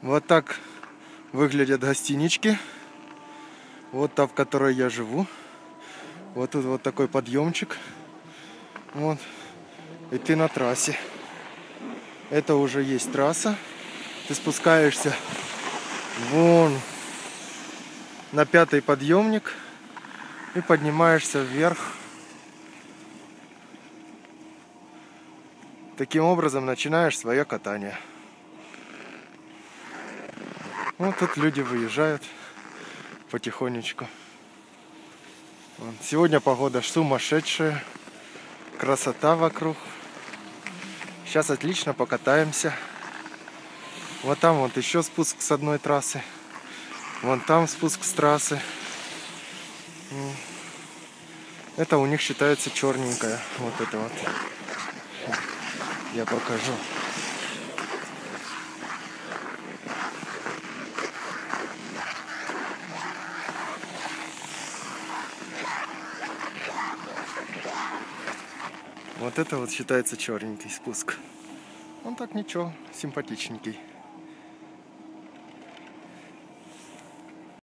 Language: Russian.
Вот так выглядят гостинички. Вот та, в которой я живу. Вот тут вот такой подъемчик. Вот. И ты на трассе. Это уже есть трасса. Ты спускаешься вон на пятый подъемник и поднимаешься вверх. Таким образом начинаешь свое катание. Вот тут люди выезжают потихонечку. Сегодня погода сумасшедшая. Красота вокруг. Сейчас отлично покатаемся. Вот там вот еще спуск с одной трассы. Вон там спуск с трассы. Это у них считается черненькая. Вот это вот. Я покажу. Вот это вот считается черненький спуск. Он так ничего, симпатичненький.